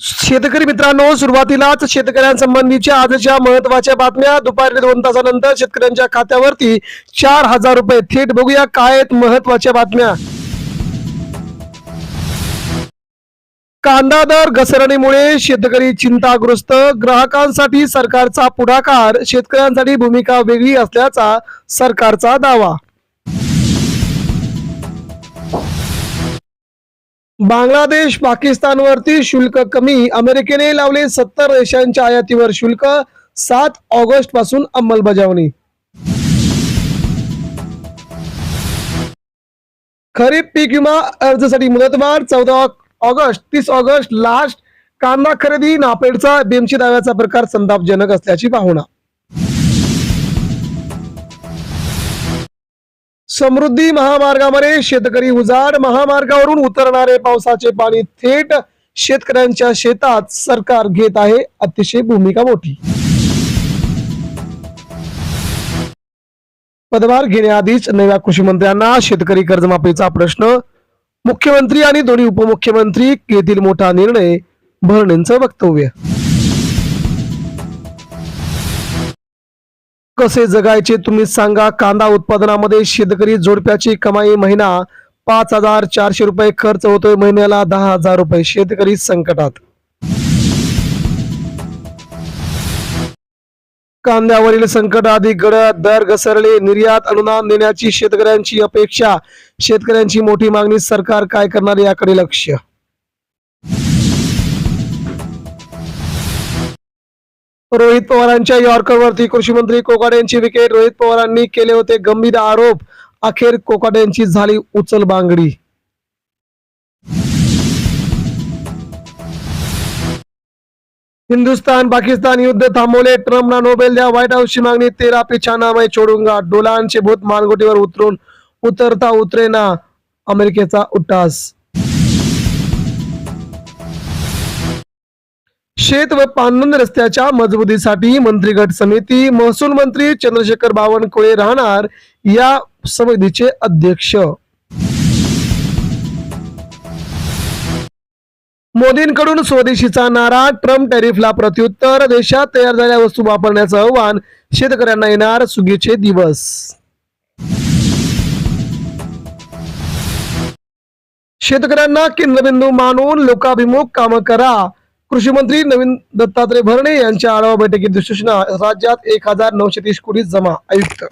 शेतकरी मित्रांनो सुरुवातीलाच शेतकऱ्यांसंबंधीच्या आजच्या महत्त्वाच्या बातम्या दुपारी दोन तासानंतर शेतकऱ्यांच्या खात्यावरती चार हजार रुपये थेट बघूया काय आहेत महत्त्वाच्या बातम्या. कांदा दर घसरणीमुळे शेतकरी चिंताग्रस्त. ग्राहकांसाठी सरकारचा पुढाकार शेतकऱ्यांसाठी भूमिका वेगळी असल्याचा सरकारचा दावा. बांगलादेश पाकिस्तानवरती शुल्क कमी. अमेरिकेने लावले सत्तर देशांच्या आयातीवर शुल्क. सात ऑगस्टपासून अंमलबजावणी. खरीप पीक विमा अर्जासाठी मुदतवाढ. चौदा ऑगस्ट तीस ऑगस्ट लास्ट कांदा खरेदी. नापेडचा बेमची दाव्याचा प्रकार संतापजनक असल्याची भावना समृद्धी महामार्गामध्ये शेतकरी उजाड महामार्गावरून उतरणारे पावसाचे पाणी थेट शेतकऱ्यांच्या शेतात सरकार घेत आहे. अतिशय भूमिका मोठी. पदभार घेण्याआधीच नव्या कृषी मंत्र्यांना शेतकरी कर्जमाफीचा प्रश्न. मुख्यमंत्री आणि दोन्ही उपमुख्यमंत्री घेतील मोठा निर्णय भरणेंचं वक्तव्य. कसे जगायचे तुम्ही सांगा. कांदा उत्पादनामध्ये शेतकरी जोडप्याची कमाई महिना पाच हजार चारशे रुपये खर्च होतोय महिन्याला दहा हजार रुपये शेतकरी संकटात. कांद्यावरील संकट अधिक गडद दर घसरले निर्यात अनुदान देण्याची शेतकऱ्यांची अपेक्षा. शेतकऱ्यांची मोठी मागणी सरकार काय करणार याकडे लक्ष. रोहित पवारांच्या यॉर्करवरती कृषी मंत्री कोकाटे यांची विकेट. रोहित पवारांनी केले होते गंभीर आरोप. अखेर कोकाटे यांची झाली उचल बांगडी. हिंदुस्तान पाकिस्तान युद्ध थांबवले. ट्रम्पना नोबेल द्या. व्हाईट हाऊसची मागणी तेरा पिछाना मैं छोडूंगा डोलांचे भूत मानगोटीवर उतरून उतरता उतरेना अमेरिकेचा उट्टास. शेत व पानंद रस्त्याच्या मजबुतीसाठी मंत्रिगट समिती महसूल मंत्री चंद्रशेखर बावनकुळे राहणार या समितीचे अध्यक्ष. मोदींकडून स्वदेशीचा नारा ट्रम्प टॅरिफला प्रत्युत्तर देशात तयार झालेल्या वस्तू वापरण्याचं आव्हान शेतकऱ्यांना येणार सुगीचे दिवस. शेतकऱ्यांना केंद्रबिंदू मानून लोकाभिमुख कामं करा. कृषी मंत्री नवीन दत्तात्रय भरणे यांच्या आढावा बैठकीत सूचना राज्यात एक हजार नऊशे तीस कोटी जमा आयुक्त.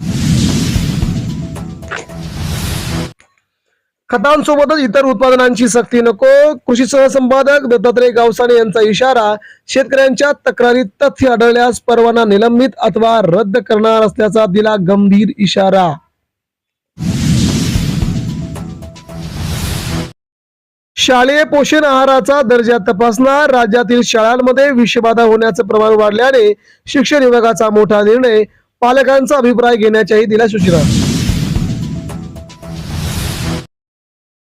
खतांसोबतच इतर उत्पादनांची सक्ती नको कृषी सहसंपादक दत्तात्रय गावसाणे यांचा इशारा शेतकऱ्यांच्या तक्रारीत तथ्य आढळल्यास परवाना निलंबित अथवा रद्द करणार असल्याचा दिला गंभीर इशारा. शालेय पोषण आहाराचा दर्जा तपासणार. राज्यातील शाळांमध्ये विषबाधा होण्याचं प्रमाण वाढल्याने शिक्षण विभागाचा मोठा निर्णय पालकांचा अभिप्राय घेण्याच्याही दिल्या सूचना.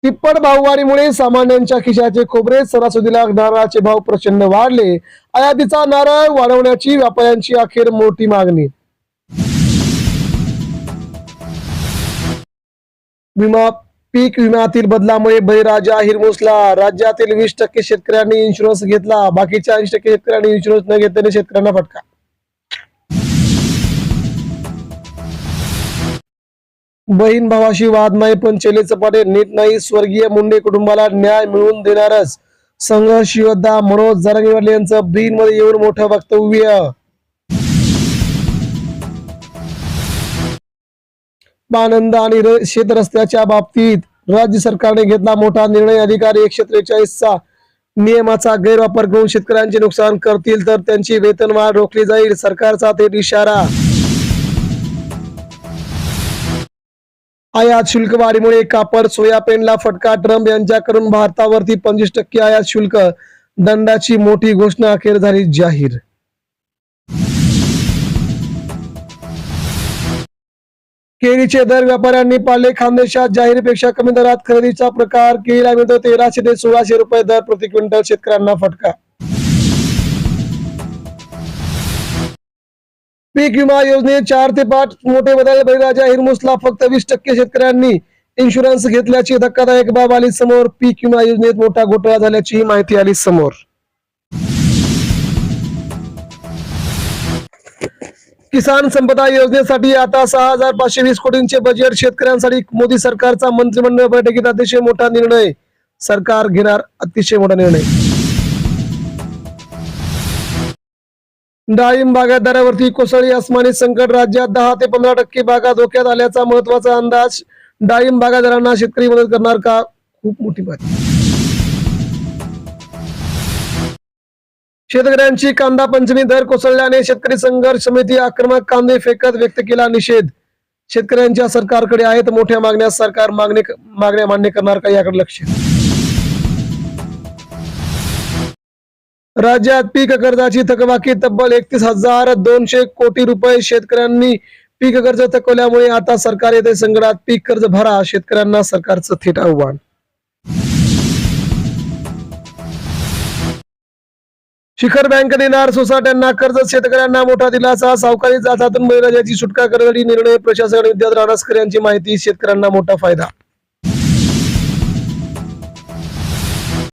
तिप्पट भाववाढीमुळे सामान्यांच्या खिशाचे खोबरे सरासरीला नारळाचे भाव प्रचंड वाढले. आयातीचा नारळ वाढवण्याची व्यापाऱ्यांची अखेर मोठी मागणी. विमा पीक विम्यातील बदलामुळे बळीराजा हिरमुसला राज्यातील वीस टक्के शेतकऱ्यांनी इन्शुरन्स घेतला. बाकीच्या ऐंशी टक्के शेतकऱ्यांनी इन्शुरन्स न घेतल्याने शेतकऱ्यांना फटका. बहीण भावाशी वाद नाही पण चेले चपाटे नीट नाही. स्वर्गीय मुंडे कुटुंबाला न्याय मिळवून देणारच संघर्ष योद्धा मनोज जरंगीवाले यांचं ब्रीन मध्ये येऊन मोठं वक्तव्य. आनंद आणि शेत रस्त्याच्या बाबतीत राज्य सरकारने घेतला मोठा निर्णय. अधिकारी एकशे त्रेचाळीसचा नियमाचा गैरवापर करून शेतकऱ्यांचे नुकसान करतील तर त्यांची वेतनवाढ रोखली जाईल सरकारचा थेट इशारा. आयात शुल्क वाढीमुळे कापड सोयाबीनला फटका ट्रम्प यांच्याकडून भारतावरती पंचवीस टक्के आयात शुल्क. दंडाची मोठी घोषणा अखेर झाली जाहीर. केळीचे दर व्यापाऱ्यांनी पाळले खानदेशात जाहीरपेक्षा कमी दरात खरेदीचा प्रकार केळीला मिळतो. तेराशे ते सोळाशे रुपये दर प्रति क्विंटल शेतकऱ्यांना फटका. पीक विमा योजनेत चार ते पाच मोठे बदल. बळीराजा हिरमुसला फक्त वीस टक्के शेतकऱ्यांनी इन्शुरन्स घेतल्याची धक्कादायक बाब आली समोर. पीक विमा योजनेत मोठा घोटाळा झाल्याची माहिती आली समोर. किसान संपदा योजनेसाठी आता सहा हजार पाचशे वीस कोटींचे बजेट शेतकऱ्यांसाठी मोदी सरकारचा मंत्रिमंडळ बैठकीत अतिशय मोठा निर्णय. सरकार घेणार अतिशय मोठा निर्णय. डाळिंब बागायतदारावरती कोसळी अस्मानी संकट राज्यात दहा ते पंधरा टक्के बागा धोक्यात आल्याचा महत्त्वाचा अंदाज. डाळिंब बागायतदारांना शेतकरी मदत करणार का? खूप मोठी बातमी शेतकऱ्यांची कांदा पंचमी दर कोसळल्याने शेतकरी संघर्ष समिती आक्रमक कांदे फेकत व्यक्त केला निषेध. शेतकऱ्यांच्या सरकारकडे आहेत मोठ्या मागण्या. सरकार मागणे मागण्या मान्य करणार का याकडे लक्ष? राज्यात पीक कर्जाची थकबाकी तब्बल एकतीस हजार दोनशे कोटी रुपये शेतकऱ्यांनी पीक कर्ज थकवल्यामुळे आता सरकार येते संकटात पीक कर्ज भरा. शेतकऱ्यांना सरकारचं थेट आव्हान. शिखर बँक देणार सोसायट्यांना कर्ज शेतकऱ्यांना मोठा दिलासा. सावकारी जातातून महिला सुटका करण्यासाठी निर्णय प्रशासन आणि विद्यार्थी राणासकर यांची माहिती शेतकऱ्यांना मोठा फायदा.